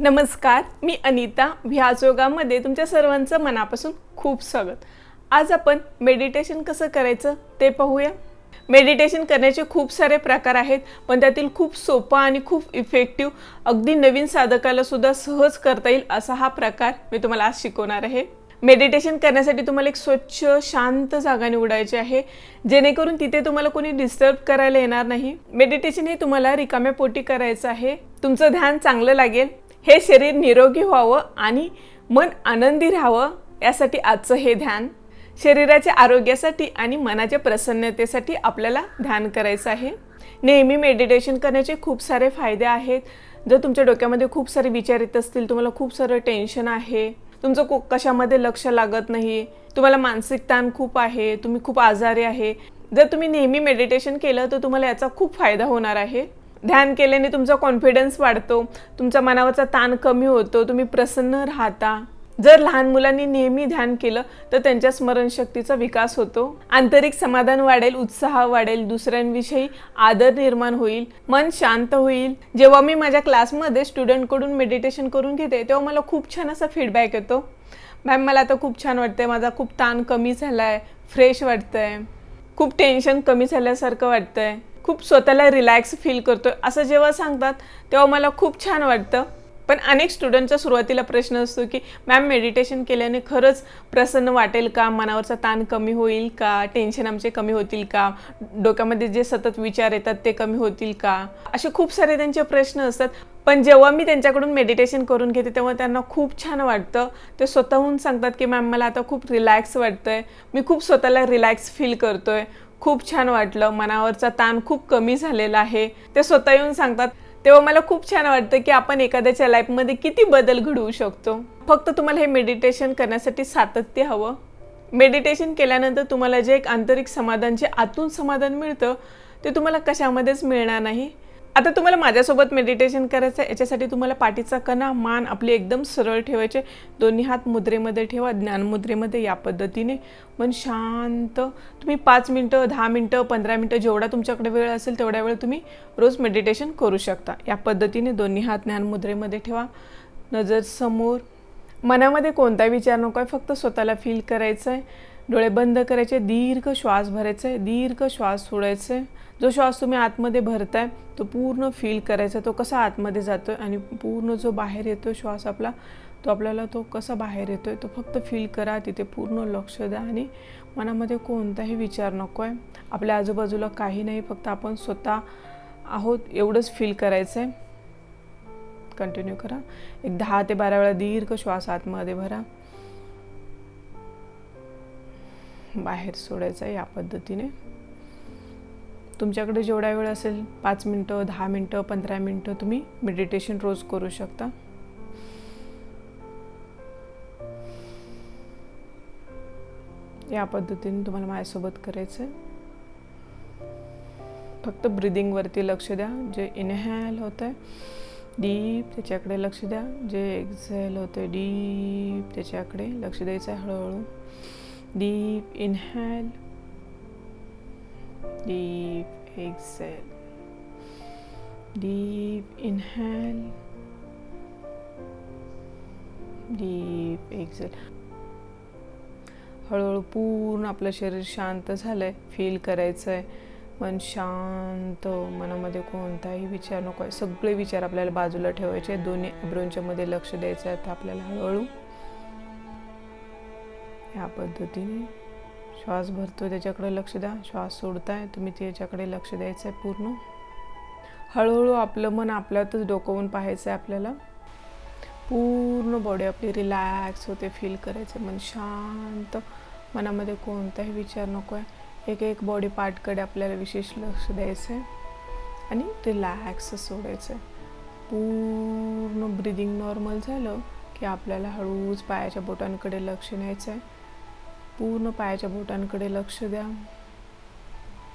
नमस्कार मी अनिता. व्याजोगामध्ये तुमच्या सर्वांचं मनापासून खूप स्वागत. आज आपण मेडिटेशन कसं करायचं ते पाहूया. मेडिटेशन करण्याचे खूप सारे प्रकार आहेत पण त्यातील खूप सोपा आणि खूप इफेक्टिव्ह अगदी नवीन साधकाला सुद्धा सहज करता येईल असा हा प्रकार मी तुम्हाला आज शिकवणार आहे. मेडिटेशन करण्यासाठी तुम्हाला एक स्वच्छ शांत जागा निवडायची आहे जेणेकरून तिथे तुम्हाला कोणी डिस्टर्ब करायला येणार नाही. मेडिटेशन हे तुम्हाला रिकाम्या पोटी करायचं आहे. तुमचं ध्यान चांगलं लागेल हे शरीर निरोगी व्हावं आणि मन आनंदी राहावं यासाठी आजचं हे ध्यान शरीराच्या आरोग्यासाठी आणि मनाच्या प्रसन्नतेसाठी आपल्याला ध्यान करायचं आहे. नेहमी मेडिटेशन करण्याचे खूप सारे फायदे आहेत. जर तुमच्या डोक्यामध्ये खूप सारे विचार येत असतील तुम्हाला खूप सारं टेन्शन आहे तुमचं को कशामध्ये लक्ष लागत नाही तुम्हाला मानसिक ताण खूप आहे तुम्ही खूप आजारी आहे. जर तुम्ही नेहमी मेडिटेशन केलं तर तुम्हाला याचा खूप फायदा होणार आहे. ध्यान केल्याने तुमचा कॉन्फिडन्स वाढतो तुमचा मनावरचा ताण कमी होतो तुम्ही प्रसन्न राहता. जर लहान मुलांनी नेहमी ध्यान केलं तर त्यांच्या स्मरणशक्तीचा विकास होतो. आंतरिक समाधान वाढेल उत्साह वाढेल दुसऱ्यांविषयी आदर निर्माण होईल मन शांत होईल. जेव्हा मी माझ्या क्लासमध्ये स्टुडंटकडून मेडिटेशन करून घेते तेव्हा मला खूप छान असा फीडबॅक येतो. मॅम मला आता खूप छान वाटतंय माझा खूप ताण कमी झाला आहे फ्रेश वाटतंय. खूप टेन्शन कमी झाल्यासारखं वाटतंय. खूप स्वतःला रिलॅक्स फील करतोय. असं जेव्हा सांगतात तेव्हा मला खूप छान वाटतं. पण अनेक स्टुडंटचा सुरुवातीला प्रश्न असतो की मॅम मेडिटेशन केल्याने खरंच प्रसन्न वाटेल का? मनावरचा ताण कमी होईल का? टेन्शन आमचे कमी होतील का? डोक्यामध्ये जे सतत विचार येतात ते कमी होतील का? असे खूप सारे त्यांचे प्रश्न असतात. पण जेव्हा मी त्यांच्याकडून मेडिटेशन करून घेते तेव्हा त्यांना खूप छान वाटतं. ते स्वतःहून सांगतात की मॅम मला आता खूप रिलॅक्स वाटतंय. मी खूप स्वतःला रिलॅक्स फील करतोय. खूप छान वाटलं. मनावरचा ताण खूप कमी झालेला आहे. ते स्वतः येऊन सांगतात तेव्हा मला खूप छान वाटतं की आपण एखाद्याच्या लाईफमध्ये किती बदल घडवू शकतो. फक्त तुम्हाला हे मेडिटेशन करण्यासाठी सातत्य हवं. मेडिटेशन केल्यानंतर तुम्हाला जे एक आंतरिक समाधान जे आतून समाधान मिळतं ते तुम्हाला कशामध्येच मिळणार नाही. आता तुम्हाला माझ्यासोबत मेडिटेशन करायचं आहे याच्यासाठी तुम्हाला पाठीचा कणा मान आपली एकदम सरळ ठेवायचे. दोन्ही हात मुद्रेमध्ये ठेवा ज्ञानमुद्रेमध्ये या पद्धतीने. मन शांत. तुम्ही पाच मिनटं दहा मिनटं पंधरा मिनटं जेवढा तुमच्याकडे वेळ असेल तेवढ्या वेळ तुम्ही रोज मेडिटेशन करू शकता. या पद्धतीने दोन्ही हात ज्ञानमुद्रेमध्ये ठेवा. नजर समोर. मनामध्ये कोणता विचार नको आहे फक्त स्वतःला फील करायचं आहे डोळे बंद करायचे दीर्घ श्वास भरायचा आहे दीर्घ श्वास सोडायचं आहे जो श्वास तुम्ही आतमध्ये भरताय तो पूर्ण फील करायचा तो कसा आतमध्ये जातो आहे आणि पूर्ण जो बाहेर येतो श्वास आपला तो आपल्याला तो कसा बाहेर येतो आहे तो फक्त फील करा तिथे पूर्ण लक्ष द्या आणि मनामध्ये कोणताही विचार नको आहे आपल्या आजूबाजूला काही नाही फक्त आपण स्वतः आहोत एवढंच फील करायचं आहे कंटिन्यू करा. एक दहा ते बारा वेळा दीर्घ श्वास आतमध्ये भरा. बाहेर सोडायचा या पद्धतीने. तुमच्याकडे जेवढा वेळ असेल पाच मिनटं दहा मिनटं पंधरा मिनटं तुम्ही मेडिटेशन रोज करू शकता. या पद्धतीने तुम्हाला माझ्यासोबत करायचं आहे फक्त ब्रिदिंगवरती लक्ष द्या जे इनहॅल होतं आहे डीप त्याच्याकडे लक्ष द्या. जे एक्झेल होतं आहे डीप त्याच्याकडे लक्ष द्यायचं आहे हळूहळू. Deep inhale deep exhale. Deep inhale. Deep exhale. हळूहळू पूर्ण आपलं शरीर शांत झालंय फील करायचं आहे मन शांत मनामध्ये कोणताही विचार नको आहे. सगळे विचार आपल्याला बाजूला ठेवायचे दोन्ही अब्रोंच्या मध्ये लक्ष द्यायचं आहे. तर आपल्याला हळूहळू या पद्धतीने श्वास भरतो त्याच्याकडे लक्ष द्या. श्वास सोडताय तुम्ही त्याच्याकडे लक्ष द्यायचं आहे पूर्ण. हळूहळू आपलं मन आपल्यातच डोकवून पाहायचं आहे आपल्याला. पूर्ण बॉडी आपली रिलॅक्स होते फील करायचं मन शांत मनामध्ये कोणताही विचार नको आहे एक एक बॉडी पार्टकडे आपल्याला विशेष लक्ष द्यायचं आहे आणि रिलॅक्स सोडायचं आहे पूर्ण ब्रिदिंग नॉर्मल झालं की आपल्याला हळूच पायाच्या बोटांकडे लक्ष न्यायचं आहे पूर्ण पायाच्या बोटांकडे लक्ष द्या.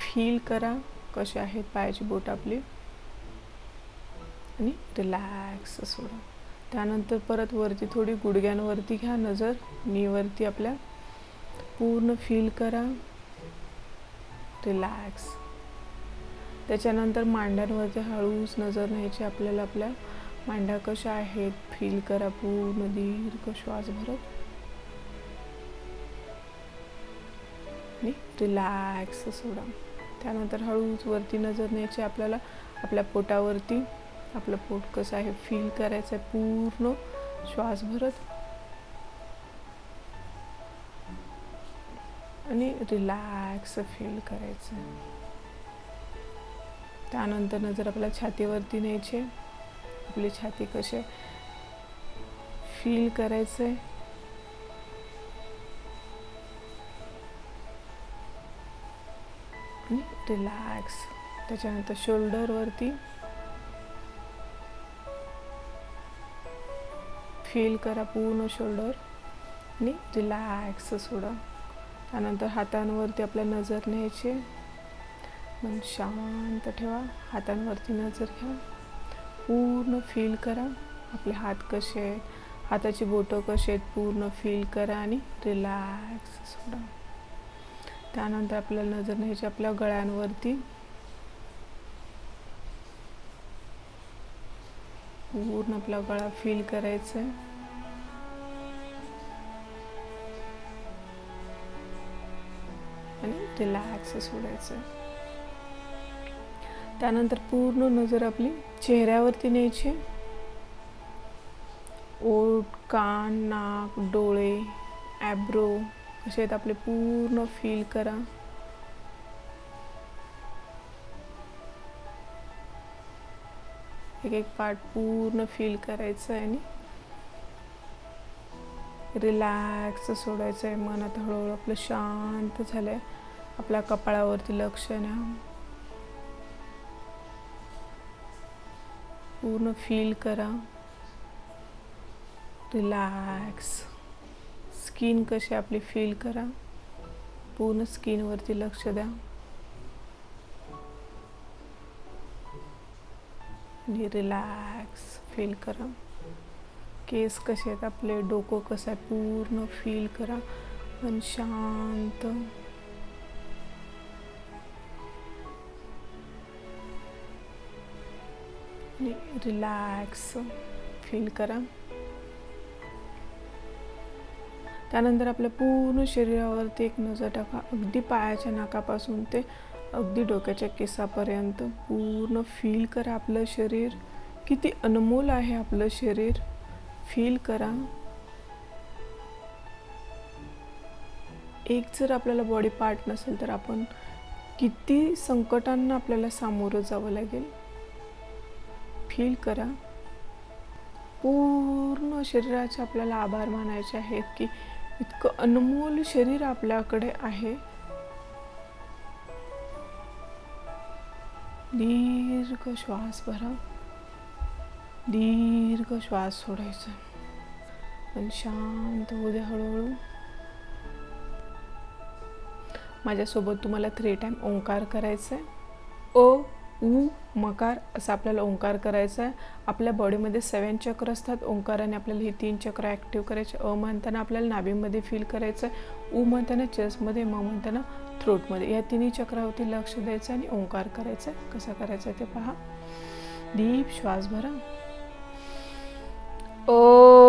फील करा कसे आहेत पायाची बोट आपली. आणि रिलॅक्स सोडा. त्यानंतर परत वरती थोडी गुडघ्यांवरती घ्या नजर. नीवरती आपल्या पूर्ण फील करा. रिलॅक्स त्याच्यानंतर मांड्यांवरती हळूच नजर न्यायची आपल्याला आपल्या मांड्या कशा आहेत. फील करा पूर्ण दीर्घ श्वास भरत. आणि रिलॅक्स सोडा. त्यानंतर हळूच वरती नजर न्यायची आपल्याला. आपल्या पोटावरती. आपलं पोट कसं आहे फील करायचं आहे पूर्ण श्वास भरत आणि रिलॅक्स फील करायचं त्यानंतर नजर आपल्या छातीवरती न्यायचे आपली छाती कसे फील करायचं आहे. रिलॅक्स त्याच्यानंतर शोल्डरवरती फील करा पूर्ण शोल्डर आणि रिलॅक्स सोडा. त्यानंतर हातांवरती आपल्या नजर न्यायचे. मन शांत ठेवा. हातांवरती नजर घ्या. पूर्ण फील करा. आपले हात कसे आहेत? हाताची बोटं कसे आहेत? पूर्ण फील करा आणि रिलॅक्स सोडा. त्यानंतर आपल्याला नजर न्यायची आपल्या गळ्यांवरती. पूर्ण आपला गळा फील करायचा आहे आणि रिलॅक्स सोडायचं त्यानंतर पूर्ण नजर आपली चेहऱ्यावरती न्यायची. ओठ कान नाक डोळे ॲब्रो असे आहेत आपले पूर्ण फील करा. एक एक पार्ट पूर्ण फील करायचं आहे आणि रिलॅक्स सोडायचं आहे मन आता हळूहळू. आपलं शांत झालं आहे आपल्या कपाळावरती लक्ष न्या पूर्ण फील करा. रिलॅक्स स्किन कशी आपली फील करा. पूर्ण स्किनवरती लक्ष द्या. आणि रिलॅक्स फील करा. केस कसे आहेत आपले डोकं कसं आहे पूर्ण फील करा. पण शांत. रिलॅक्स फील करा. त्यानंतर आपल्या पूर्ण शरीरावरती एक नजर टाका. अगदी पायाच्या नाकापासून ते अगदी डोक्याच्या केसापर्यंत. पूर्ण फील करा आपलं शरीर. किती अनमोल आहे आपलं शरीर. फील करा. एक जर आपल्याला बॉडी पार्ट नसेल तर आपण किती संकटांना आपल्याला सामोरं जावं लागेल. फील करा. पूर्ण शरीराचे आपल्याला आभार मानायचे आहेत की इतकं अनमोल शरीर आपल्याकडे आहे. दीर्घ श्वास भरा. दीर्घ श्वास सोडायचा. पण शांत होऊ द्या हळूहळू. माझ्यासोबत तुम्हाला थ्री टाइम ओंकार करायचा आहे ओ उ मकार असा आपल्याला ओंकार करायचा आहे. आपल्या बॉडीमध्ये सेवन चक्र असतात. ओंकाराने आपल्याला ही तीन चक्र ॲक्टिव्ह करायचे. अ म्हणताना आपल्याला नाभीमध्ये फील करायचं आहे. उ म्हणताना चेस्टमध्ये म म्हणताना थ्रोटमध्ये. या तिन्ही चक्रावरती लक्ष द्यायचं आणि ओंकार करायचा आहे. कसा करायचा ते पहा. डीप श्वास भरा. ओ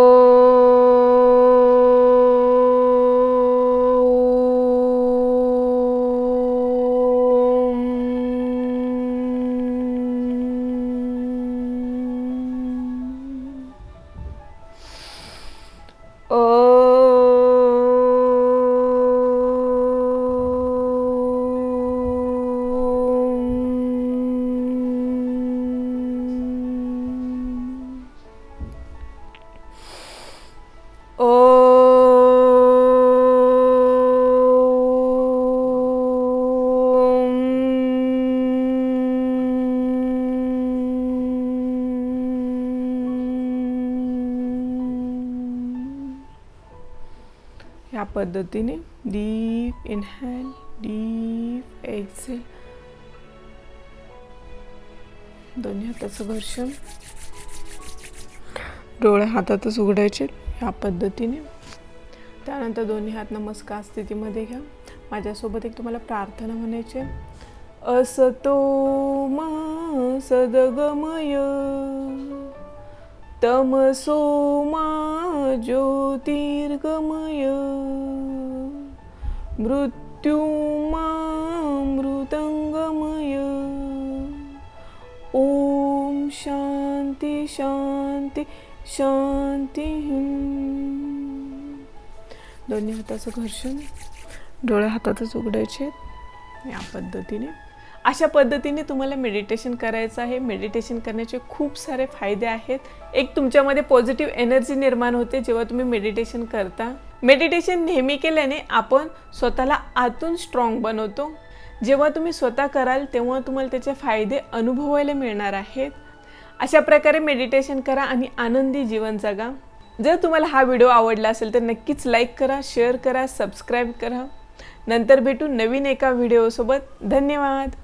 ह्या पद्धतीने डीप इनहॅल डीप एक्झेल दोन्ही हाताचं घर्षण. डोळे हातातच उघडायचे ह्या पद्धतीने. त्यानंतर दोन्ही हात नमस्कार स्थितीमध्ये घ्या. माझ्यासोबत एक तुम्हाला प्रार्थना म्हणायची असतो मा सदगमय. तमसो मा ज्योतिर्गमय। मृत्युमामृतङ्गमय ॐ शान्ति शान्ति शान्तिः दोन्ही हाताचं घर्षण डोळे हातातच उघडायचे या पद्धतीने. अशा पद्धतीने तुम्हाला मेडिटेशन करायचं आहे. मेडिटेशन करण्याचे खूप सारे फायदे आहेत. एक तुमच्यामध्ये पॉझिटिव्ह एनर्जी निर्माण होते जेव्हा तुम्ही मेडिटेशन करता. मेडिटेशन नेहमी केल्याने आपण स्वतःला आतून स्ट्रॉंग बनवतो. जेव्हा तुम्ही स्वतः कराल तेव्हा तुम्हाला त्याचे फायदे अनुभवायला मिळणार आहेत. अशा प्रकारे मेडिटेशन करा आणि आनंदी जीवन जगा. जर तुम्हाला हा व्हिडिओ आवडला असेल तर नक्कीच लाईक करा शेअर करा सबस्क्राईब करा. नंतर भेटू नवीन एका व्हिडिओसोबत धन्यवाद!